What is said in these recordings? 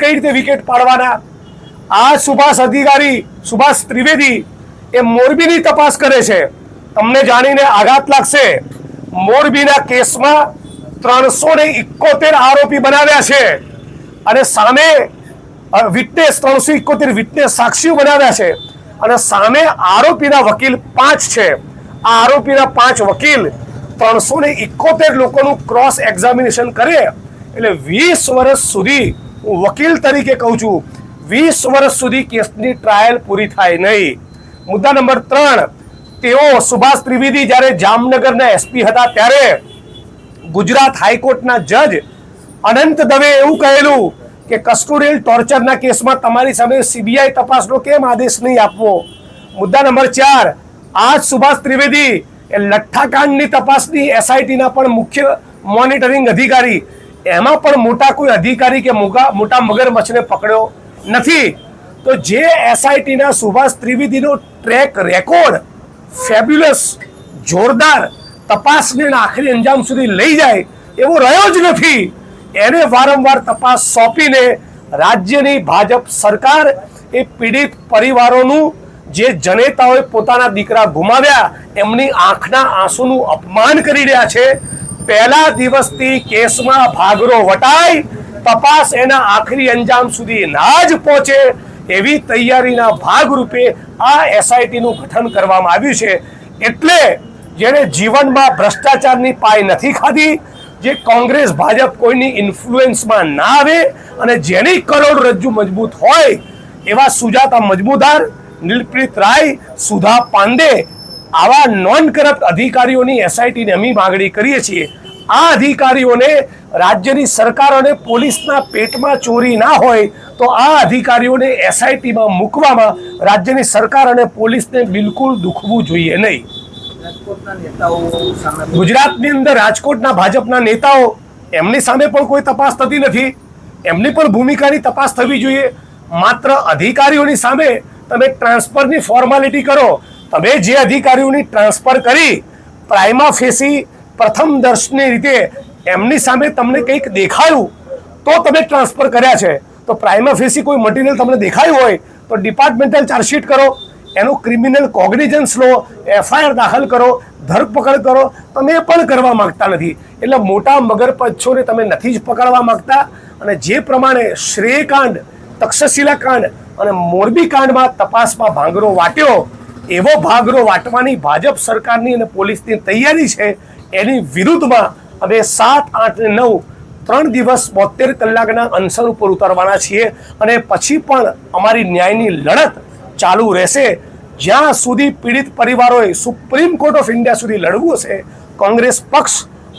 કઈ રીતે વિકેટ પાડવાના? આ સુભાષ અધિકારી, સુભાષ ત્રિવેદી એ મોરબીની તપાસ કરે છે. તમને જાણીને આઘાત લાગશે. મોરબીના કેસમાં ત્રણસો ને ઇકોતેર આરોપી બનાવ્યા છે. અને સામે વિટનેસ, ત્રણસો ઇકોતેર વિટનેસ સાક્ષીઓ બનાવ્યા છે. અને સામે આરોપીના વકીલ પાંચ છે. આ આરોપીના પાંચ વકીલ ત્રણસો ને ઇકોતેર લોકોનું ક્રોસ એક્ઝામિનેશન કરે. એટલે વીસ વર્ષ સુધી હું વકીલ તરીકે કહું છું, વીસ વર્ષ સુધી કેસની ટ્રાયલ પૂરી થાય નહીં. મુદ્દા નંબર ત્રણ, તેઓ સુભાષ ત્રિવેદી જ્યારે જામનગરના એસપી હતા ત્યારે ગુજરાત હાઈકોર્ટના જજ અનંત દવે એવું કહેલું કે કસ્ટોડિયલ ટોર્ચરના કેસમાં તમારી સામે સીબીઆઈ તપાસનો કેમ આદેશ નહીં આપવો? મુદ્દા નંબર ચાર, આજ સુભાષ ત્રિવેદી એ લઠ્ઠાકાંડની તપાસની એસઆઈટીના પણ મુખ્ય મોનિટરિંગ અધિકારી એમાં પણ મોટા કોઈ અધિકારી કે મોટા મોટા મગરમચ્છને પકડ્યો નથી. તો જે એસઆઈટીના સુભાષ ત્રિવેદીનો ટ્રેક રેકોર્ડ ફેબ્યુલસ જોરદાર તપાસને આખરી અંજામ સુધી લઈ જાય એવો રહ્યો જ નથી. એને વારંવાર તપાસ સોંપીને રાજ્યની ભાજપ સરકાર એ પીડિત પરિવારોનું જે જનેતાઓએ પોતાના દીકરા ગુમાવ્યા, એમની આંખના આંસુનું અપમાન કરી રહ્યા છે. પહેલા દિવસથી કેસમાં ભાગરો વટાય તપાસ એના આખરી અંજામ સુધી ના જ પહોંચે એવી તૈયારીના ભાગરૂપે આ એસઆઈટીનું ગઠન કરવામાં આવ્યું છે. એટલે જેણે જીવનમાં ભ્રષ્ટાચારની પાય નથી ખાધી, જે કોંગ્રેસ ભાજપ કોઈની ઇન્ફ્લુએન્સમાં ના આવે અને જેની કરોડરજ્જુ મજબૂત હોય એવા સુજાતા મજમુદાર નીલપ્રીત રાય, સુધા પાંડે આવા નોન કરપ્ટ અધિકારીઓની એસઆઈટીને અમે માગણી કરીએ છીએ. આ અધિકારીઓને રાજ્યની સરકાર અને પોલીસના પેટમાં ચોરી ના હોય તો આ અધિકારીઓને એસઆઈટીમાં મૂકવામાં રાજ્યની સરકાર અને પોલીસને બિલકુલ દુખવું જોઈએ નહીં. ગુજરાતની અંદર રાજકોટના ભાજપના નેતાઓ એમની સામે પણ કોઈ તપાસ થતી નથી. એમની પણ ભૂમિકાની તપાસ થવી જોઈએ. માત્ર અધિકારીઓની સામે તમે ટ્રાન્સફરની ફોર્માલિટી કરો. તમે જે અધિકારીઓની ટ્રાન્સફર કરી પ્રાઇમા ફેસી પ્રથમ દર્શની રીતે એમની સામે તમને કંઈક દેખાયું, તો તમે ટ્રાન્સફર કર્યા છે. તો પ્રાઇમા ફેસી કોઈ મટીરિયલ તમને દેખાયું હોય, તો ડિપાર્ટમેન્ટલ ચાર્જશીટ કરો, એનું ક્રિમિનલ કોગ્નિઝન્સ લો, એફઆઈઆર દાખલ કરો, ધરપકડ કરો, તમે પણ કરવા માંગતા નથી. એટલે મોટા મગરપચ્છોને તમે નથી જ પકડવા માંગતા. અને જે પ્રમાણે શ્રેયકાંડ તક્ષશિલા કાંડ અને મોરબી કાંડમાં તપાસમાં ભાંગરો વાટ્યો એવો ભાગરો વાટવાની ભાજપ સરકારની અને પોલીસની તૈયારી છે એની વિરુદ્ધમાં અમે સાત આઠ ને નવ ત્રણ દિવસ બોતેર કલાકના અનસર ઉપર ઉતરવાના છીએ અને પછી પણ અમારી ન્યાયની લડત ચાલુ રહેશે. જ્યાં સુધી પીડિત પરિવારોએ સુપ્રીમ કોર્ટ ઓફ ઇન્ડિયા સુધી લડવું હશે કોંગ્રેસ પક્ષ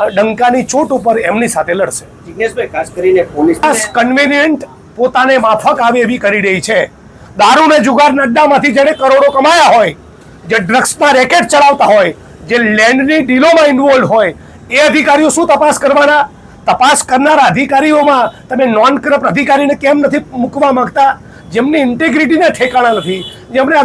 ડંકાની ચોટ ઉપર એમની સાથે લડશે. જિગ્નેશભાઈ ખાસ કરીને પોલીસ ખાસ પોતાને માફક આવે એવી કરી રહી છે. દારૂ ને જુગારના અડ્ડામાંથી જેને કરોડો કમાયા હોય, જે ડ્રગ્સના રેકેટ ચલાવતા હોય, જે લેન્ડની ડીલોમાં ઇન્વોલ્વ હોય, એ અધિકારીઓ શું તપાસ કરવાના? તપાસ કરનારા અધિકારીઓમાં તમે નોન કરપ્ટ અધિકારીને કેમ નથી મૂકવા માંગતા? જેમની ઇન્ટેગ્રિટીના ઠેકાણા નથી, જેમણે